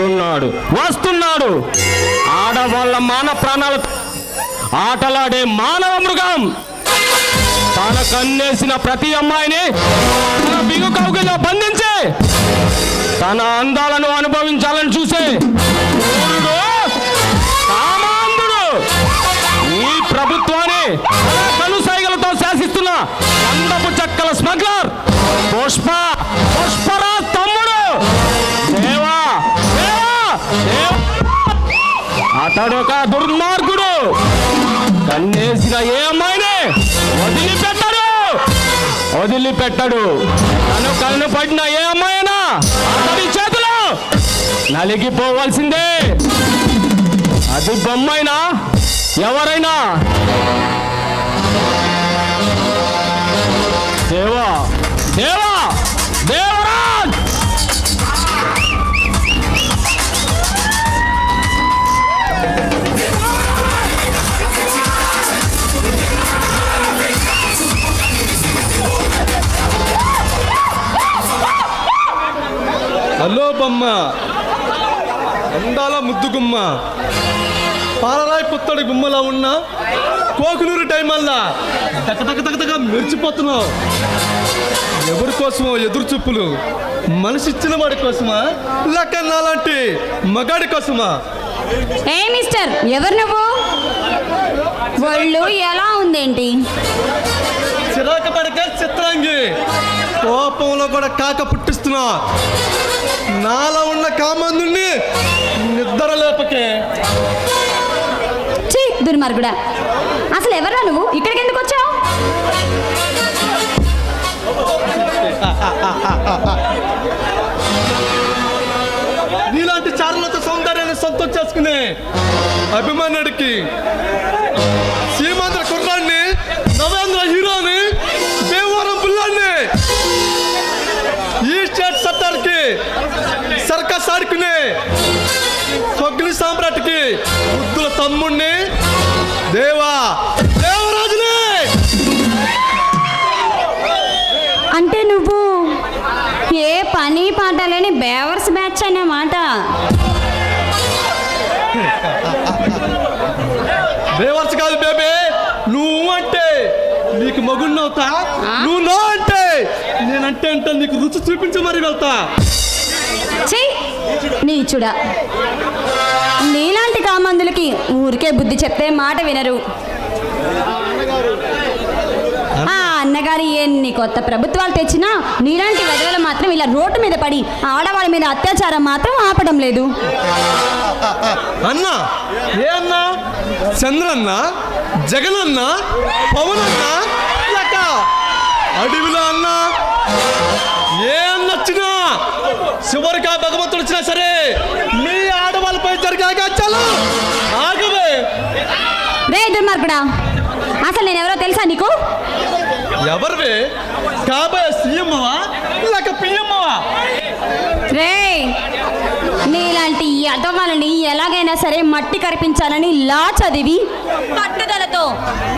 వస్తున్నాడు. వస్తున్నాడు. ఆడవాళ్ళ మాన ప్రాణాలు ఆటలాడే మానవ మృగం. తన కన్నేసిన ప్రతి అమ్మాయిని తన బిగు కౌగిలో బంధించే తన అందాలను అనుభవించాలని చూసే కామాంధుడు. ఈ ప్రభుత్వాన్ని తన కనుసైగలతో శాసిస్తున్న అందపు చక్కల స్మగ్లర్ పుష్ప అతడొక దుర్మార్గుడు. కన్నేసిన ఏ అమ్మాయిని వదిలిపెట్టడు. వదిలిపెట్టడు. తను కన్ను పడిన ఏ అమ్మాయినా అతడి చేతిలో నలిగిపోవాల్సిందే. అది బొమ్మైనా? ఎవరైనా? దేవా? దేవా? దేవరా? హలో బొమ్మ అందాల ముద్దు గుమ్మ పాలరాయి పుత్తడి గుమ్మలా ఉన్న కోకునూరు టైం వల్ల దకదకదకదక మెరిచిపోతున్నావు. ఎవరి కోసమో ఎదురు చూపులు. మనిషి ఇచ్చిన వాడి కోసమా? లేక నాలాంటి మగాడి కోసమా? ఏ మిస్టర్ ఎవరు నువ్వు? ఒళ్ళు ఎలా ఉందేంటి? చిరాకు పడక చిత్రాంగి. కోపంలో కూడా కాక పుట్టిస్తున్నా. నాలో ఉన్న కామందుని నిద్ర లేపకే. ఛీ దుర్మార్గుడా. అసలు ఎవరా నువ్వు? ఇక్కడికి ఎందుకు వచ్చావు? నీలాంటి చారులతో సౌందర్యాన్ని సొంతం చేసుకునే అభిమానుడికి తమ్ముణ్ణి. దేవా దేవరాజుని! అంటే నువ్వు ఏ పని పాట లేని బేవర్స్ బ్యాచ్ అన్నమాట దేవర్స్ కాదు బేబీ నువ్వు అంటే. నీకు మగున్నవుతా నువ్వు నో అంటే. నేనంటే అంటే నీకు రుచి చూపించి మరి వెళ్తా. ఛీ నీచుడా. మందులకి ఊరికే బుద్ధి చెప్తే మాట వినరు. ఆ అన్నగారి ఎన్ని కొత్త ప్రభుత్వాలు తెచ్చినా నీలాంటి వెదవలు మాత్రం ఇలా రోడ్డు మీద పడి ఆడవాళ్ళ మీద అత్యాచారం మాత్రం ఆపడం లేదు. అన్నా ఏ అన్నా? చంద్రన్న జగనన్న పవన్ అన్న లేక అడవిలో అన్న ఏ అన్నచ్చినా చివరిగా భగవంతుడు వచ్చినా సరే అసలు నేను ఎవరో తెలుసా నీకు? ఎవరివే? కాబోయే సీఎంవా లేక పిఎంవా రే నీలాంటి యదవాలని ఎలాగైనా సరే మట్టి కరిపించాలని లా చదివి పట్టుదలతో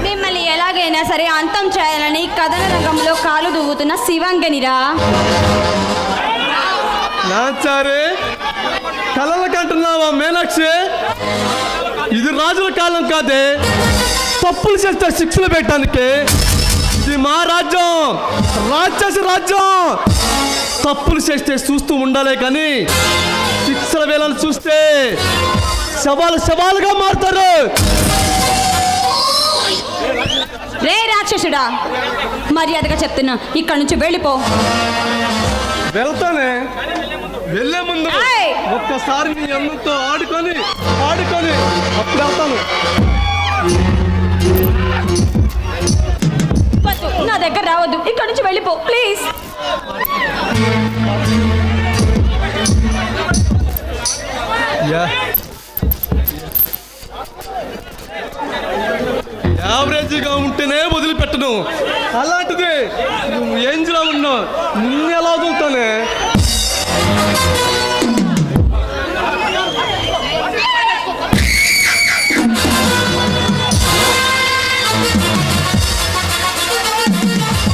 మిమ్మల్ని ఎలాగైనా సరే అంతం చేయాలని కథన రంగంలో కాలు దూగుతున్న శివంగనిరా. నాచారే కలలకి అంటున్నావా మీనాక్షి? ఇది రాజుల కాలం కాదే. తప్పులు చేస్తే శిక్షలు పెట్టడానికి. ఇది మా రాజ్యం. రాక్షస రాజ్యం. తప్పులు చేస్తే చూస్తూ ఉండాలే కానీ శిక్షల వేళను చూస్తే శవాలు శవాలుగా మారుతారు. రే రాక్షసుడా మర్యాదగా చెప్తున్నా. ఇక్కడ నుంచి వెళ్ళిపో. వెళ్తానే. వెళ్ళే ముందు! ఒక్కసారి నీ ఆడుకొని ఆడుకొని రావద్దు. ఇక్కడ నుంచి వెళ్ళిపో. ప్లీజ్ యావరేజ్గా ఉంటేనే వదిలిపెట్టను. అలాంటిది నువ్వు ఏంజిలా ఉన్నావు? నిన్నే